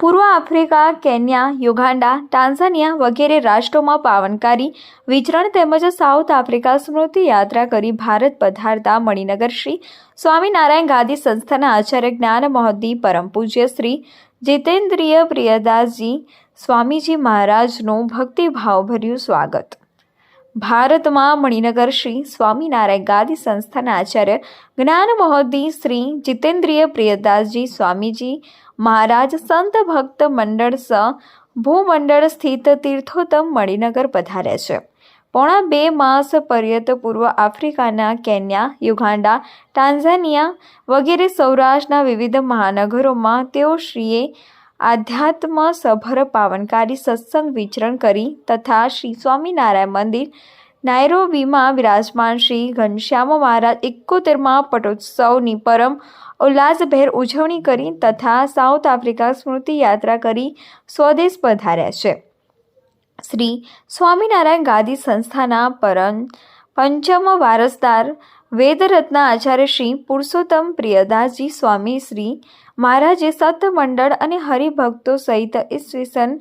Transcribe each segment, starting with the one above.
પૂર્વ Africa, Kenya Uganda Tanzania વગેરે રાષ્ટ્રોમાં પાવનકારી, વિચરણ તેમજ સાઉથ આફ્રિકા સ્મૃતિ યાત્રા કરી ભારત પધારતા મણિનગર શ્રી સ્વામિનારાયણ ગાદી સંસ્થાના આચાર્ય જ્ઞાન મહોદ્દી પરમ પૂજ્ય શ્રી જીતેન્દ્રિય પ્રિયદાસજી સ્વામીજી મહારાજનું ભક્તિભાવભર્યું સ્વાગત. ભારતમાં મણિનગર શ્રી સ્વામિનારાયણ ગાદી સંસ્થાના આચાર્ય જ્ઞાન મહોદી શ્રી જીતેન્દ્રિય પ્રિયદાસજી સ્વામીજી મહારાજ સંત ભક્ત મંડળ સ ભૂમંડળ સ્થિત તીર્થોત્તમ મણિનગર પધાર્યા છે. પોણા બે માસ પર્યત પૂર્વ આફ્રિકાના કેન્યા યુગાન્ડા ટાન્ઝાનિયા વગેરે સૌરાષ્ટ્રના વિવિધ મહાનગરોમાં તેઓ શ્રીએ આધ્યાત્મ સભર પાવનકારી સત્સંગ વિચરણ કરી તથા શ્રી સ્વામિનારાયણ મંદિર નાયરોબીમાં વિરાજમાન શ્રી ઘનશ્યામ મહારાજ એકોતેરમાં પટોત્સવની પરમ ઉલ્લાસભેર ઉજવણી કરી તથા સાઉથ આફ્રિકા સ્મૃતિ યાત્રા કરી સ્વદેશ પધાર્યા છે. શ્રી સ્વામિનારાયણ ગાદી સંસ્થાના પરમ પંચમ વારસદાર વેદરત્ના આચાર્ય શ્રી પુરુષોત્તમ પ્રિયદાસજી સ્વામી શ્રી મહારાજે સતમંડળ અને હરિભક્તો સહિત ઈસવીસન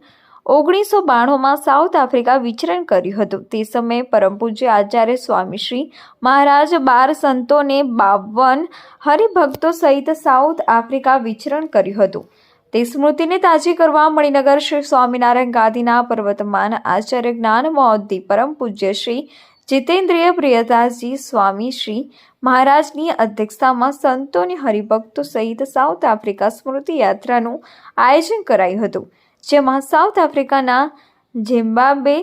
ઓગણીસો બાણુંમાં સાઉથ આફ્રિકા વિચરણ કર્યું હતું. તે સમયે પરમ પૂજ્ય આચાર્ય સ્વામી શ્રી મહારાજ બાર સંતોને બાવન હરિભક્તો સહિત સાઉથ આફ્રિકા વિચરણ કર્યું હતું. તે સ્મૃતિને તાજી કરવા મણિનગર શ્રી સ્વામિનારાયણ ગાંધીના પર્વતમાન આચાર્ય જ્ઞાન મહોદ્દી પરમ પૂજ્ય શ્રી જીતેન્દ્રિય પ્રિયદાસજી સ્વામી શ્રી મહારાજની અધ્યક્ષતામાં સંતોની હરિભક્તો સહિત સાઉથ આફ્રિકા સ્મૃતિ યાત્રાનું આયોજન કરાયું હતું. જેમાં સાઉથ આફ્રિકાના ઝિમ્બાબ્વે,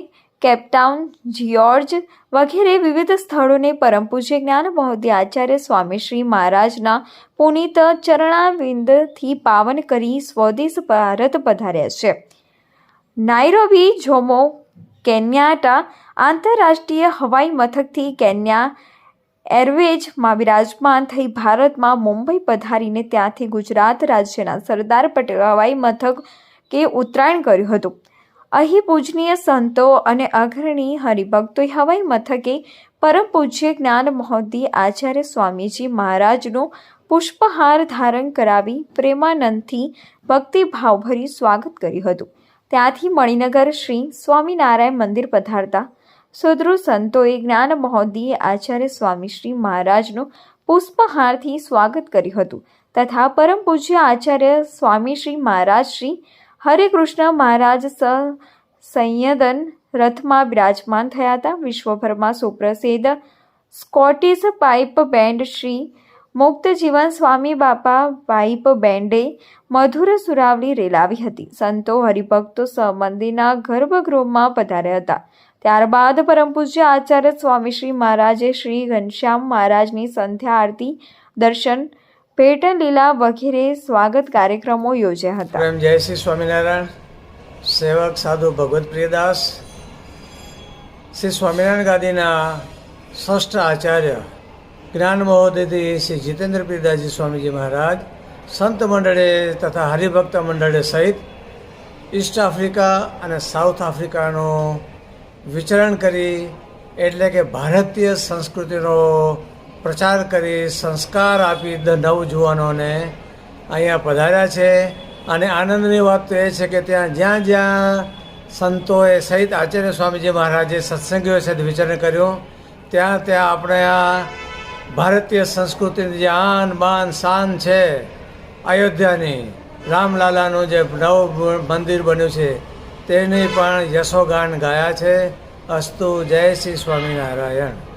કેપટાઉન, જ્યોર્જ વગેરે વિવિધ સ્થળોને પરમ પૂજ્ય જ્ઞાનમહોદય આચાર્ય સ્વામી શ્રી મહારાજના પુનિત ચરણાવિંદથી પાવન કરી સ્વદેશ ભારત પધાર્યા છે. નાયરોબી, જોમો કેન્યાટા આંતરરાષ્ટ્રીય હવાઈ મથકથી કેન્યા એરવેજમાં વિરાજમાન થઈ ભારતમાં મુંબઈ પધારીને ત્યાંથી ગુજરાત રાજ્યના સરદાર પટેલ હવાઈ મથક કે ઉત્તરાયણ કર્યું હતું. અહીં પૂજનીય સંતો અને અગ્રણી હરિભક્તોએ હવાઈ મથકે પરમ પૂજ્ય જ્ઞાન મહોદી આચાર્ય સ્વામીજી મહારાજનું પુષ્પહાર ધારણ કરાવી પ્રેમાનંદથી ભક્તિભાવભરી સ્વાગત કર્યું હતું. ત્યાંથી મણિનગર શ્રી સ્વામિનારાયણ મંદિર પધારતા સુદૃઢ સંતોએ જ્ઞાન મહોદીએ આચાર્ય સ્વામી શ્રી મહારાજનું પુષ્પહારથી સ્વાગત કર્યું હતું તથા પરમ પૂજ્ય આચાર્ય સ્વામી શ્રી મહારાજ શ્રી હરે કૃષ્ણ મહારાજ સ સંયદન રથમાં બિરાજમાન થયા હતા. વિશ્વભરમાં સુપ્રસિદ્ધ સ્કોટિશ પાઇપ બેન્ડ શ્રી મુક્ત જીવન સ્વામી બાપા વાઇપ બેન્ડે મધુર સુરાવલી રેલાવી હતી. સંતો હરિભક્તો મંદિરના ગર્ભગૃહમાં પધાર્યા હતા. ત્યારબાદ પરમ પૂજ્ય આચાર્ય સ્વામી શ્રી મહારાજે શ્રી ઘનશ્યામ મહારાજની સંધ્યા આરતી, દર્શન પેટન લીલા વગેરે સ્વાગત કાર્યક્રમો યોજ્યા હતા. જય શ્રી સ્વામિનારાયણ. સેવક સાધુ ભગવત પ્રિયદાસ. શ્રી સ્વામિનારાયણ ગાદીના ષષ્ઠ આચાર્ય જ્ઞાન મહોદયથી શ્રી જીતેન્દ્ર પ્રિયદાસજી સ્વામીજી મહારાજ, સંત મંડળે તથા હરિભક્ત મંડળે સહિત ઈસ્ટ આફ્રિકા અને સાઉથ આફ્રિકાનું વિચરણ કરી એટલે કે ભારતીય સંસ્કૃતિનો પ્રચાર કરી સંસ્કાર આપી દ નવજુવાનોને અહીંયા પધાર્યા છે. અને આનંદની વાત તો એ છે કે ત્યાં જ્યાં જ્યાં સંતોએ સહિત આચાર્ય સ્વામીજી મહારાજે સત્સંગીઓ સાથે વિચરણ કર્યું, ત્યાં ત્યાં આપણે આ ભારતીય સંસ્કૃતિની જે આન બાન શાન છે, અયોધ્યાની, રામલાલાનું જે નવ મંદિર બન્યું છે, તેની પણ યશોગાન ગાયા છે અસ્તુ જય શ્રી સ્વામિનારાયણ.